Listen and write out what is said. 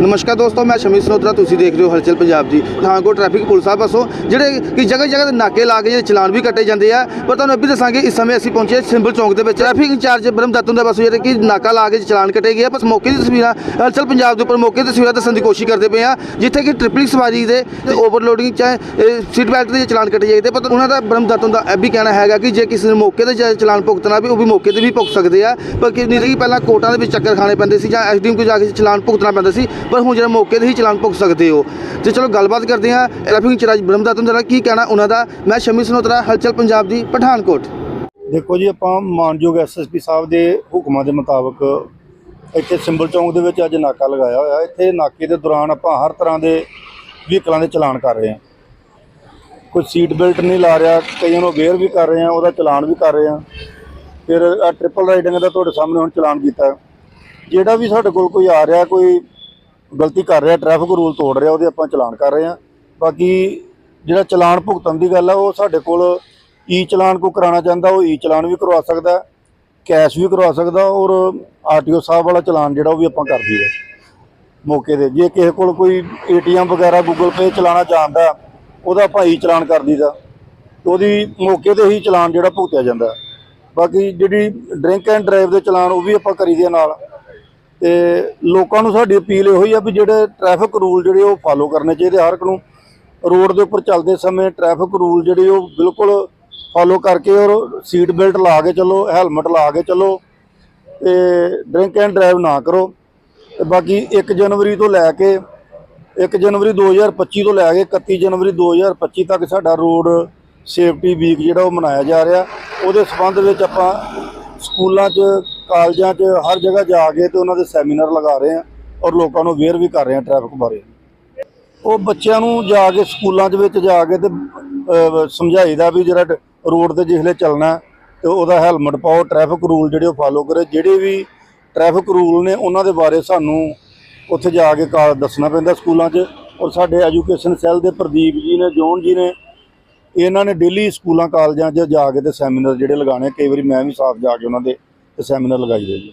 ਨਮਸਕਾਰ ਦੋਸਤੋ, ਮੈਂ ਸ਼ਮੀ ਸਨੋਤਰਾ ਤੁਸੀਂ ਦੇਖ ਰਹੇ ਹੋ ਹਲਚਲ ਪੰਜਾਬ ਦੀ। ਪਠਾਨਕੋਟ ਟ੍ਰੈਫਿਕ ਪੁਲਿਸ ਆ ਪਾਸੋਂ ਜਿਹੜੇ ਕਿ ਜਗ੍ਹਾ ਜਗ੍ਹਾ ਤੇ ਨਾਕੇ ਲਾ ਕੇ ਜਿਹੜੇ ਚਲਾਨ ਵੀ ਕੱਟੇ ਜਾਂਦੇ ਆ, ਪਰ ਤੁਹਾਨੂੰ ਇਹ ਵੀ ਦੱਸਾਂਗੇ, ਇਸ ਸਮੇਂ ਅਸੀਂ ਪਹੁੰਚੇ ਸਿੰਬਲ ਚੌਂਕ ਦੇ ਵਿੱਚ। ਟ੍ਰੈਫਿਕ ਇੰਚਾਰਜ ਬ੍ਰਹਮ ਦੱਤੋਂ ਦਾ ਪਾਸੋਂ ਜਿਹੜੇ ਕਿ ਨਾਕਾ ਲਾ ਕੇ ਚਲਾਨ ਕੱਟੇ ਗਏ ਆ, ਬਸ ਮੌਕੇ ਦੀ ਤਸਵੀਰਾਂ ਹਲਚਲ ਪੰਜਾਬ ਦੇ ਉੱਪਰ ਮੌਕੇ ਦੀ ਤਸਵੀਰਾਂ ਦੱਸਣ ਦੀ ਕੋਸ਼ਿਸ਼ ਕਰਦੇ ਪਏ ਆ, ਜਿੱਥੇ ਕਿ ਟ੍ਰਿਪਲਿੰਗ ਸਵਾਰੀ ਦੇ ਤੇ ਓਵਰਲੋਡਿੰਗ ਚਾਹੇ ਸੀਟ ਬੈਲਟ ਦੇ ਚਲਾਨ ਕੱਟੇ ਜਾਂਦੇ ਪਰ ਉਹਨਾਂ ਦਾ ਬ੍ਰਹਮ ਦਾ ਇਹ ਵੀ ਕਹਿਣਾ ਹੈਗਾ ਕਿ ਜੇ ਕਿਸੇ ਨੂੰ ਮੌਕੇ ਤੇ ਚਲਾਨ ਭੁਗਤਣਾ ਵੀ, ਉਹ ਵੀ ਮੌਕੇ ਤੇ ਵੀ ਭੁਗਤ ਸਕਦੇ ਆ, ਪਰ ਕਿ ਨਹੀਂ ਪਹਿਲਾਂ ਕੋਰਟਾਂ ਦੇ ਵਿੱਚ ਚੱਕਰ ਖਾਣੇ ਪੈਂਦੇ ਸੀ ਜਾਂ ਐਸਡੀਐਮ ਕੋਲ ਜਾ ਕੇ ਚਲਾਨ ਭੁਗਤਣਾ ਪੈਂਦਾ ਸੀ ਪਰ ਹੁਣ ਜਿਹੜਾ ਮੌਕੇ ਤੇ ਹੀ ਚਲਾਨ ਭੁਗਤ ਸਕਦੇ ਹੋ। ਤੇ ਚਲੋ ਗੱਲਬਾਤ ਕਰਦੇ ਹਾਂ ਟ੍ਰੈਫਿਕ ਇੰਚਾਰਜ ਬ੍ਰਹਮ ਦੱਤੋਂ ਦਾ, ਕੀ ਕਹਿਣਾ ਉਹਨਾਂ ਦਾ? ਮੈਂ ਸ਼ਮੀ ਸਨੋਤਰਾ, ਹਲਚਲ ਪੰਜਾਬ ਦੀ, ਪਠਾਨਕੋਟ। ਦੇਖੋ ਜੀ, ਆਪਾਂ ਮਾਨਯੋਗ ਐਸਐਸਪੀ ਸਾਹਿਬ ਦੇ ਹੁਕਮਾਂ ਦੇ ਮੁਤਾਬਕ ਇੱਥੇ ਸਿੰਬਲ ਚੌਂਕ ਦੇ ਵਿੱਚ ਅੱਜ ਨਾਕਾ ਲਗਾਇਆ ਹੋਇਆ। ਇੱਥੇ ਨਾਕੇ ਦੇ ਦੌਰਾਨ ਆਪਾਂ ਹਰ ਤਰ੍ਹਾਂ ਦੇ ਵਹੀਕਲਾਂ ਦੇ ਚਲਾਨ ਕਰ ਰਹੇ ਹਾਂ। ਕੋਈ ਸੀਟ ਬੈਲਟ ਨਹੀਂ ਲਾ ਰਿਹਾ, ਕਈਆਂ ਨੂੰ ਅਵੇਅਰ ਵੀ ਕਰ ਰਹੇ ਹਾਂ, ਉਹਦਾ ਚਲਾਨ ਵੀ ਕਰ ਰਹੇ ਹਾਂ। ਫਿਰ ਆ ਟ੍ਰਿਪਲ ਰਾਈਡਿੰਗ ਦਾ ਤੁਹਾਡੇ ਸਾਹਮਣੇ ਹੁਣ ਚਲਾਨ ਕੀਤਾ। ਜਿਹੜਾ ਵੀ ਸਾਡੇ ਕੋਲ ਕੋਈ ਆ ਰਿਹਾ, ਕੋਈ ਗਲਤੀ ਕਰ ਰਿਹਾ ਟ੍ਰੈਫਿਕ ਰੂਲ ਤੋੜ ਰਿਹਾ, ਉਹਦੇ ਆਪਾਂ ਚਲਾਨ ਕਰ ਰਹੇ ਹਾਂ। ਬਾਕੀ ਜਿਹੜਾ ਚਲਾਨ ਭੁਗਤਣ ਦੀ ਗੱਲ ਆ, ਉਹ ਸਾਡੇ ਕੋਲ ਈ ਚਲਾਨ ਕੋ ਕਰਾਉਣਾ ਚਾਹੁੰਦਾ, ਉਹ ਈ ਚਲਾਨ ਵੀ ਕਰਵਾ ਸਕਦਾ, ਕੈਸ਼ ਵੀ ਕਰਵਾ ਸਕਦਾ, ਔਰ ਆਰਟੀਓ ਸਾਹਿਬ ਵਾਲਾ ਚਲਾਨ ਜਿਹੜਾ ਉਹ ਵੀ ਆਪਾਂ ਕਰ ਦਈਏ ਮੌਕੇ ਤੇ। ਜੇ ਕਿਸੇ ਕੋਲ ਕੋਈ ਏਟੀਐਮ ਵਗੈਰਾ ਗੂਗਲ ਪੇ ਚਲਾਉਣਾ ਚਾਹੁੰਦਾ, ਉਹਦਾ ਆਪਾਂ ਈ ਚਲਾਨ ਕਰ ਦਈਦਾ। ਉਹਦੀ ਮੌਕੇ ਤੇ ਹੀ ਚਲਾਨ ਜਿਹੜਾ ਭੁਗਤਿਆ ਜਾਂਦਾ। ਬਾਕੀ ਜਿਹੜੀ ਡਰਿੰਕ ਐਂਡ ਡਰਾਈਵ ਦੇ ਚਲਾਨ, ਉਹ ਵੀ ਆਪਾਂ ਕਰੀਦੇ ਨਾਲ। ਤੇ ਲੋਕਾਂ ਨੂੰ ਸਾਡੀ ਅਪੀਲ ਇਹੋ ਹੀ ਆ ਵੀ ਜਿਹੜੇ ਟ੍ਰੈਫਿਕ ਰੂਲ ਜਿਹੜੇ ਉਹ ਫਾਲੋ ਕਰਨੇ ਚਾਹੀਦੇ ਹਰ ਇੱਕ ਨੂੰ। ਰੋਡ ਦੇ ਉੱਪਰ ਚੱਲਦੇ ਸਮੇਂ ਟ੍ਰੈਫਿਕ ਰੂਲ ਜਿਹੜੇ ਉਹ ਬਿਲਕੁਲ ਫਾਲੋ ਕਰਕੇ ਔਰ ਸੀਟ ਬੈਲਟ ਲਾ ਕੇ ਚੱਲੋ ਹੈਲਮਟ ਲਾ ਕੇ ਚੱਲੋ ਤੇ ਡਰਿੰਕ ਐਂਡ ਡਰਾਈਵ ਨਾ ਕਰੋ। ਤੇ ਬਾਕੀ 1 ਜਨਵਰੀ ਤੋਂ ਲੈ ਕੇ 1 ਜਨਵਰੀ 2025 ਤੋਂ ਲੈ ਕੇ 31 ਜਨਵਰੀ 2025 ਤੱਕ ਸਾਡਾ ਰੋਡ ਸੇਫਟੀ ਵੀਕ ਜਿਹੜਾ ਉਹ ਮਨਾਇਆ ਜਾ ਰਿਹਾ। ਉਹਦੇ ਸਬੰਧ ਵਿੱਚ ਆਪਾਂ ਸਕੂਲਾਂ 'ਚ ਕਾਲਜਾਂ 'ਚ ਹਰ ਜਗ੍ਹਾ ਜਾ ਕੇ ਤੇ ਉਹਨਾਂ ਦੇ ਸੈਮੀਨਾਰ ਲਗਾ ਰਹੇ ਹਾਂ ਔਰ ਲੋਕਾਂ ਨੂੰ ਅਵੇਅਰ ਵੀ ਕਰ ਰਹੇ ਹਾਂ ਟ੍ਰੈਫਿਕ ਬਾਰੇ। ਉਹ ਬੱਚਿਆਂ ਨੂੰ ਜਾ ਕੇ ਸਕੂਲਾਂ ਦੇ ਵਿੱਚ ਜਾ ਕੇ ਤੇ ਅਹ, ਸਮਝਾਈਦਾ ਵੀ ਜਿਹੜਾ ਰੋਡ ਤੇ ਜਿਸਲੇ ਚੱਲਣਾ ਹੈ ਤੇ ਉਹਦਾ ਹੈਲਮਟ ਪਾਓ ਟ੍ਰੈਫਿਕ ਰੂਲ ਜਿਹੜੇ ਉਹ ਫਾਲੋ ਕਰੇ। ਜਿਹੜੇ ਵੀ ਟ੍ਰੈਫਿਕ ਰੂਲ ਨੇ ਉਹਨਾਂ ਦੇ ਬਾਰੇ ਸਾਨੂੰ ਉੱਥੇ ਜਾ ਕੇ ਕਾ ਦੱਸਣਾ ਪੈਂਦਾ ਸਕੂਲਾਂ 'ਚ। ਔਰ ਸਾਡੇ ਐਜੂਕੇਸ਼ਨ ਸੈੱਲ ਦੇ ਪ੍ਰਦੀਪ ਜੀ ਨੇ ਜੋਨ ਜੀ ਨੇ ਇਹਨਾਂ ਨੇ ਡੇਲੀ ਸਕੂਲਾਂ ਕਾਲਜਾਂ 'ਚ ਜਾ ਕੇ ਤੇ ਸੈਮੀਨਾਰ ਜਿਹੜੇ ਲਗਾਣੇ ਕਈ ਵਾਰੀ ਮੈਂ ਵੀ ਸਾਫ਼ ਜਾ ਕੇ ਉਹਨਾਂ ਦੇ ਤੇ ਸੈਮੀਨਾਰ ਲਗਾਈ ਲਗਾਈਦੇ ਜੀ।